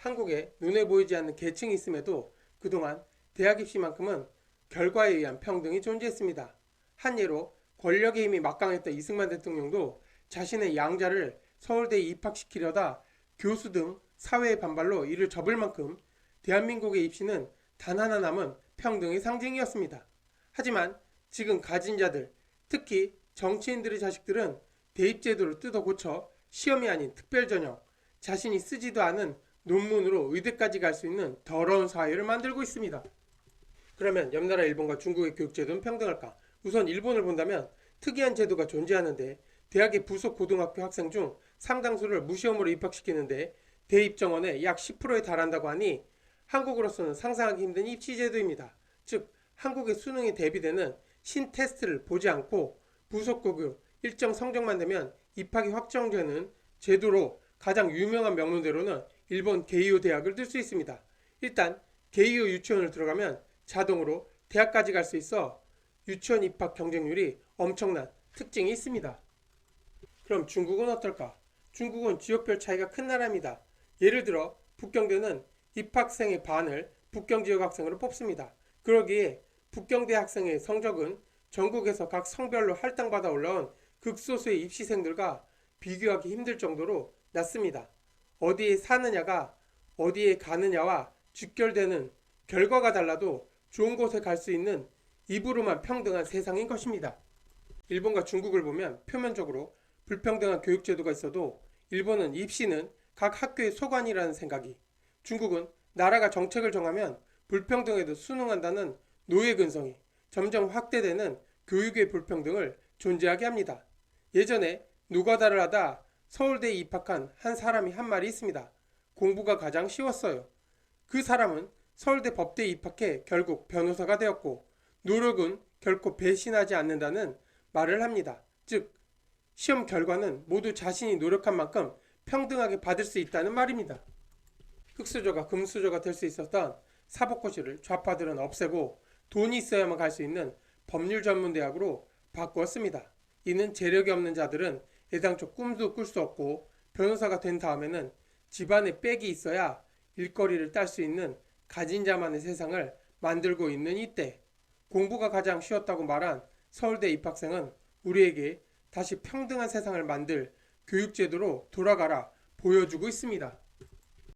한국에 눈에 보이지 않는 계층이 있음에도 그동안 대학 입시만큼은 결과에 의한 평등이 존재했습니다. 한 예로 권력의 힘이 막강했던 이승만 대통령도 자신의 양자를 서울대에 입학시키려다 교수 등 사회의 반발로 이를 접을 만큼 대한민국의 입시는 단 하나 남은 평등의 상징이었습니다. 하지만 지금 가진 자들, 특히 정치인들의 자식들은 대입제도를 뜯어 고쳐 시험이 아닌 특별전형, 자신이 쓰지도 않은 논문으로 의대까지 갈 수 있는 더러운 사회를 만들고 있습니다. 그러면 옆나라 일본과 중국의 교육 제도는 평등할까? 우선 일본을 본다면 특이한 제도가 존재하는데 대학의 부속 고등학교 학생 중 상당수를 무시험으로 입학시키는데 대입 정원의 약 10%에 달한다고 하니 한국으로서는 상상하기 힘든 입시 제도입니다. 즉 한국의 수능에 대비되는 신테스트를 보지 않고 부속 고교 일정 성적만 되면 입학이 확정되는 제도로 가장 유명한 명문대로는 일본 게이오 대학을 들수 있습니다. 일단 게이오 유치원을 들어가면 자동으로 대학까지 갈 수 있어 유치원 입학 경쟁률이 엄청난 특징이 있습니다. 그럼 중국은 어떨까? 중국은 지역별 차이가 큰 나라입니다. 예를 들어 북경대는 입학생의 반을 북경 지역 학생으로 뽑습니다. 그러기에 북경대 학생의 성적은 전국에서 각 성별로 할당받아 올라온 극소수의 입시생들과 비교하기 힘들 정도로 낮습니다. 어디에 사느냐가 어디에 가느냐와 직결되는 결과가 달라도 좋은 곳에 갈 수 있는 입으로만 평등한 세상인 것입니다. 일본과 중국을 보면 표면적으로 불평등한 교육제도가 있어도 일본은 입시는 각 학교의 소관이라는 생각이 중국은 나라가 정책을 정하면 불평등에도 순응한다는 노예 근성이 점점 확대되는 교육의 불평등을 존재하게 합니다. 예전에 노가다를 하다 서울대에 입학한 한 사람이 한 말이 있습니다. 공부가 가장 쉬웠어요. 그 사람은 서울대 법대에 입학해 결국 변호사가 되었고 노력은 결코 배신하지 않는다는 말을 합니다. 즉 시험 결과는 모두 자신이 노력한 만큼 평등하게 받을 수 있다는 말입니다. 흑수저가 금수저가 될 수 있었던 사법고시를 좌파들은 없애고 돈이 있어야만 갈 수 있는 법률 전문 대학으로 바꾸었습니다. 이는 재력이 없는 자들은 애당초 꿈도 꿀 수 없고 변호사가 된 다음에는 집안에 빽이 있어야 일거리를 딸 수 있는 가진 자만의 세상을 만들고 있는 이때 공부가 가장 쉬웠다고 말한 서울대 입학생은 우리에게 다시 평등한 세상을 만들 교육제도로 돌아가라 보여주고 있습니다.